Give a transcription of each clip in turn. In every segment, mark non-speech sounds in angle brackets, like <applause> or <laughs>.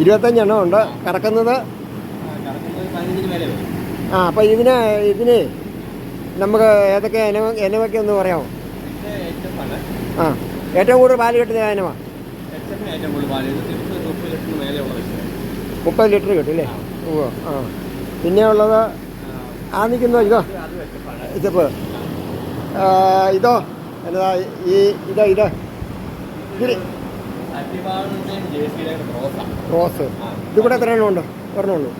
ഇരുപത്തഞ്ചെണ്ണം ഉണ്ട്. കറക്കുന്നത്? ആ, അപ്പോൾ ഇതിന് ഇതിന് നമുക്ക് ഏതൊക്കെ ഇനവ ഇനവൊക്കെ ഒന്ന് പറയാമോ? ആ ഏറ്റവും കൂടുതൽ പാൽ കിട്ടുന്ന ഇനവ മുപ്പത് ലിറ്റർ കിട്ടും അല്ലേ? ഓ ആ. പിന്നെ ഉള്ളത് ആ നിൽക്കുന്നോ. ഇതോ. ഇതിപ്പ് ഇതോ. എന്നതാ ഈ ഇതോ ഇതോ. ഇത് റോസ് ഇതിവിടെ എത്ര എണ്ണം ഉണ്ട്? ഒരെണ്ണമുള്ളൂ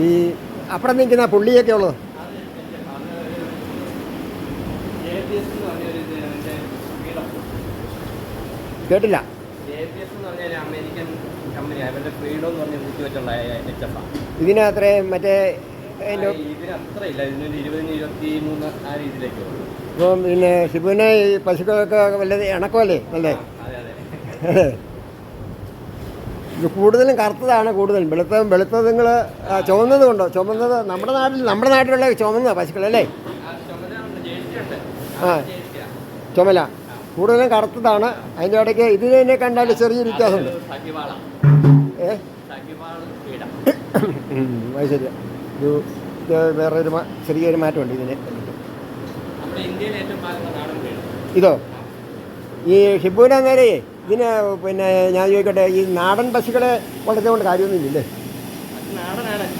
ഈ അപ്പുറം നിൽക്കുന്ന പുള്ളിയൊക്കെ ഉള്ളത്? കേട്ടില്ല ഇതിനെ പി എസ് എന്ന് പറഞ്ഞൊരു അമേരിക്കൻ കമ്പനി അവരുടെ ഫ്രീഡം എന്ന് പറഞ്ഞ വിളിച്ച് വെച്ചുണ്ടായ എച്ച് എഫ് ആണ് ഇതിന് അത്രയും മറ്റേ ഇപ്പം പിന്നെ ഷിബുവിനെ ഈ പശുക്കളൊക്കെ വല്ലത് ഇണക്കമല്ലേ? അല്ലേ? ഇത് കൂടുതലും കറുത്തതാണ് കൂടുതലും. വെളുത്ത വെളുത്തത് നിങ്ങൾ ചുവന്നത് കൊണ്ടോ? ചുമന്നത് നമ്മുടെ നാട്ടിൽ നമ്മുടെ നാട്ടിലുള്ള ചുമന്ന പശുക്കളല്ലേ ആ ചുമല. കൂടുതലും കറുത്തതാണ്. അതിന്റെ ഇടയ്ക്ക് ഇതിനെ കണ്ടാൽ ചെറിയ വ്യത്യാസമുണ്ട്. ഏ? അത് ഒരു ഇത് വേറൊരു ചെറിയൊരു മാറ്റമുണ്ട് ഇതിന്. ഇതോ? ഈ ഷിബുവിനെ നേരെ ഇതിന് പിന്നെ ഞാൻ ചോദിക്കട്ടെ ഈ നാടൻ പശുക്കളെ വളർത്തുകൊണ്ട് കാര്യമൊന്നുമില്ലേ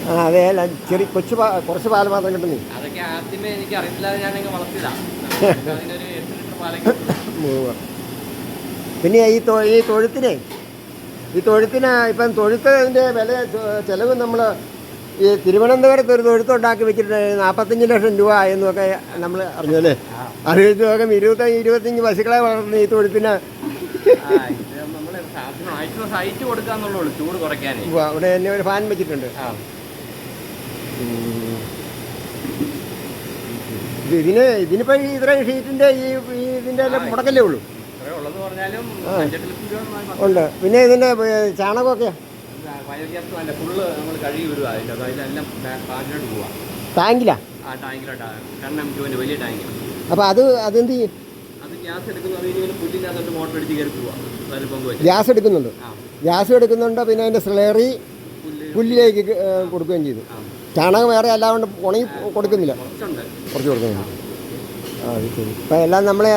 ആ അതെ അല്ല ചെറിയ കൊച്ചു കുറച്ച് പാൽ മാത്രം കിട്ടുന്നേ. അതൊക്കെ ആദ്യമേ എനിക്ക് അറിയില്ലാതെ ഞാൻ വളർത്തിയതാണ് <laughs> പിന്നെ ഈ ഈ തൊഴുത്തിനെ ഈ തൊഴുത്തിന് ഇപ്പം തൊഴുത്തതിന്റെ വില ചെലവ് നമ്മൾ ഈ തിരുവനന്തപുരത്ത് ഒരു തൊഴുത്തുണ്ടാക്കി വെച്ചിട്ട് നാൽപ്പത്തഞ്ച് ലക്ഷം രൂപ എന്നൊക്കെ നമ്മൾ അറിഞ്ഞല്ലേ അറിയിച്ചു നോക്കാം ഇരുപത്തഞ്ച് ഇരുപത്തഞ്ച് പശുക്കളെ വളർത്തുന്ന ഈ തൊഴുത്തിന്. അവിടെ തന്നെ ഒരു ഫാൻ വെച്ചിട്ടുണ്ട്. ഇതിന് ഇതിനിപ്പോ ഈ ഇത്രയും ഷീറ്റിന്റെ ഈ ഇതിന്റെ എല്ലാം മുടക്കല്ലേ ഉള്ളൂ? ഇത്രേ ഉണ്ട്. പിന്നെ ഇതിന്റെ ഏ, ചാണകമൊക്കെയോ ബയോഗ്യാസ് അല്ല ഫുള്ള് നമ്മൾ കഴുകി വിടുക അതിന്റെ അത് അതിലെല്ലാം പാലിലോട്ട് പോവാ ടാങ്കിലാ? ആ ടാങ്കിലോട്ട് രണ്ട് എം ക്യൂവിന്റെ വലിയ ടാങ്ക്. അപ്പോൾ അത് അതെന്ത് ചെയ്യും? അത് ഗ്യാസ് എടുക്കുന്നത് പുല്ലിനകത്തോട്ട് മോട്ടർ അടിച്ച് കയറി ഗ്യാസ് എടുക്കുന്നുണ്ട്. ഗ്യാസ് എടുക്കുന്നുണ്ട്? പിന്നെ അതിന്റെ സ്ലേറി പുല്ല് പുല്ലിലേക്ക് കൊടുക്കുകയും ചെയ്തു. ചാണകം വേറെ അല്ലാണ്ട് ഉണങ്ങി കൊടുക്കുന്നില്ല. കുറച്ച് കൊടുക്കുന്നില്ല. ആ അത് ശരി. ഇപ്പം എല്ലാം നമ്മളെ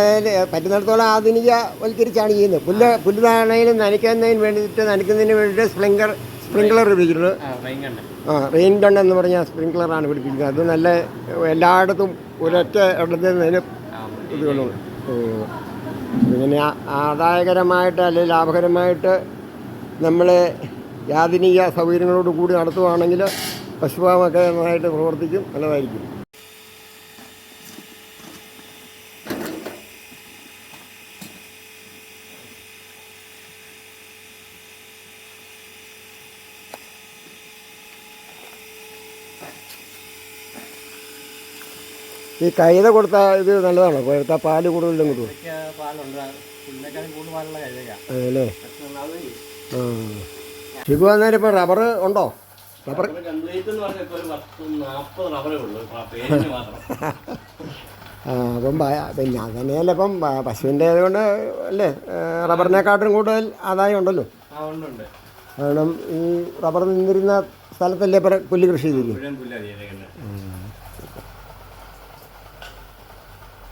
പറ്റുന്നിടത്തോളം ആധുനികവൽക്കരിച്ചാണ് ചെയ്യുന്നത്. പുല്ല് പുല്ല് നനയ്ക്കുന്നതിന് വേണ്ടിയിട്ട് നനയ്ക്കുന്നതിന് വേണ്ടിയിട്ട് സ്പ്രിങ്കർ സ്പ്രിങ്ക്ലർ ഉപയോഗിച്ചിട്ടുണ്ട്. ആ റെയിൻ ഗൺ എന്ന് പറഞ്ഞ സ്പ്രിങ്ക്ലറാണ് പിടിപ്പിക്കുന്നത്. അത് നല്ല എല്ലായിടത്തും ഒരൊറ്റ ഇടത്തിൽ നിന്ന് ആ ഇത് ഇങ്ങനെ ആദായകരമായിട്ട് അല്ലെങ്കിൽ ലാഭകരമായിട്ട് നമ്മളെ ആധുനിക സൗകര്യങ്ങളോട് കൂടി നടത്തുവാണെങ്കിൽ പശുപാമൊക്കെ നന്നായിട്ട് പ്രവർത്തിക്കും നല്ലതായിരിക്കും. ഈ കൈത കൊടുത്ത ഇത് നല്ലതാണോ? കൊടുത്താൽ പാൽ കൂടുതലും കിട്ടും അതല്ലേ ആ. ഷിബു അന്നേരം ഇപ്പോൾ റബ്ബർ ഉണ്ടോ? റബ്ബർ ആ അപ്പം പിന്നെ അതന്നെയല്ല ഇപ്പം പശുവിന്റെ ആയതുകൊണ്ട് അല്ലേ റബ്ബറിനെക്കാട്ടും കൂടുതൽ ആദായം ഉണ്ടല്ലോ. കാരണം ഈ റബ്ബർ നിന്നിരുന്ന സ്ഥലത്തല്ലേ ഇപ്പം പുല്ല് കൃഷി ചെയ്തിരിക്കും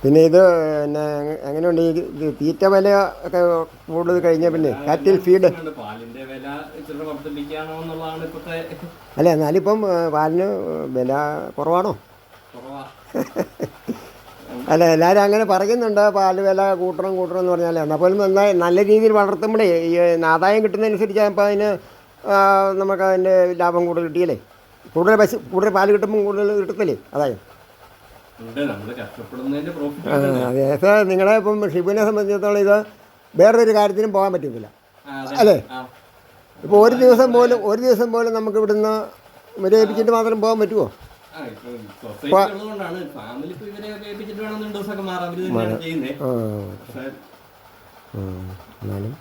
പിന്നെ ഇത് പിന്നെ എങ്ങനെയുണ്ട് ഈ തീറ്റ വില ഒക്കെ കൂടുതൽ കഴിഞ്ഞ പിന്നെ കാറ്റിൽ ഫീഡ് അല്ല എന്നാലിപ്പം പാലിന് വില കുറവാണോ? കുറവാ. <laughs> അല്ല എല്ലാവരും അങ്ങനെ പറയുന്നുണ്ട് പാൽ വില കൂട്ടണം കൂട്ടണം എന്ന് പറഞ്ഞാൽ എന്നാൽ പോലും നന്നായി നല്ല രീതിയിൽ വളർത്തുമ്പോഴേ ഈ ആദായം കിട്ടുന്നതനുസരിച്ച് അപ്പോൾ അതിന് നമുക്ക് അതിന്റെ ലാഭം കൂടുതൽ കിട്ടിയല്ലേ? കൂടുതൽ പശു കൂടുതൽ പാൽ കിട്ടുമ്പോൾ കൂടുതൽ കിട്ടത്തില്ലേ അതായത് ഉണ്ട് നമ്മൾ കഷ്ടപ്പെടുന്നതിന്റെ പ്രോഫിറ്റ് ആ, അതെ. നിങ്ങളെ ഇപ്പം ഷിബുവിനെ സംബന്ധിച്ചിടത്തോളം ഇത് വേറൊരു കാര്യത്തിനും പോകാൻ പറ്റുന്നില്ല അല്ലേ? ഇപ്പോൾ ഒരു ദിവസം പോലും ഒരു ദിവസം പോലും നമുക്ക് ഇവിടുന്ന് വിലയിപ്പിച്ചിട്ട് മാത്രം പോകാൻ പറ്റുമോ എന്നാലും